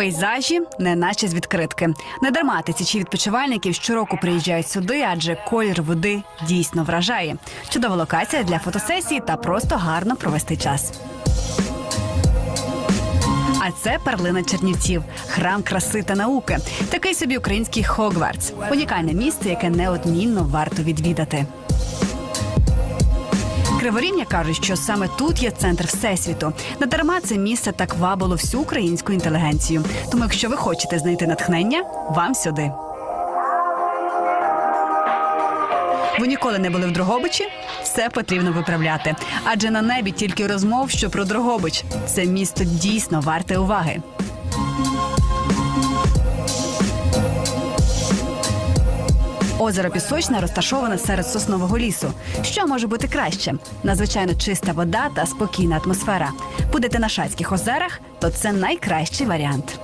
Пейзажі, неначе з відкритки. Не дарма тисячі відпочивальників щороку приїжджають сюди, адже колір води дійсно вражає. Чудова локація для фотосесії та просто гарно провести час. А це перлина Чернівців, храм краси та науки. Такий собі український Хогвартс. Унікальне місце, яке неодмінно варто відвідати. Криворівня кажуть, що саме тут є центр всесвіту. Не дарма це місце так вабило всю українську інтелігенцію. Тому, якщо ви хочете знайти натхнення, вам сюди. Ви ніколи не були в Дрогобичі? Все потрібно виправляти. Адже на небі тільки розмов, що про Дрогобич. Це місто дійсно варте уваги. Озеро Пісочне розташоване серед соснового лісу. Що може бути краще? Надзвичайно чиста вода та спокійна атмосфера. Будете на Шацьких озерах, то це найкращий варіант.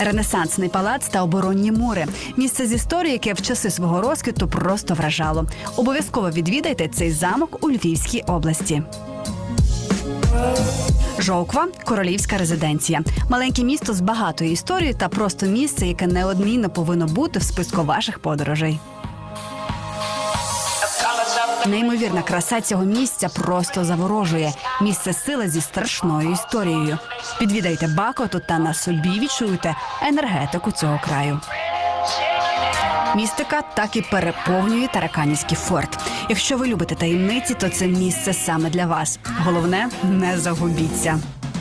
Ренесансний палац та оборонні мури місце з історії, яке в часи свого розквіту просто вражало. Обов'язково відвідайте цей замок у Львівській області. Жовква королівська резиденція. Маленьке місто з багатою історією та просто місце, яке неодмінно повинно бути в списку ваших подорожей. Неймовірна краса цього місця просто заворожує. Місце сили зі страшною історією. Відвідайте Бакоту та на собі відчуєте енергетику цього краю. Містика так і переповнює Тараканівський форт. Якщо ви любите таємниці, то це місце саме для вас. Головне, не загубіться.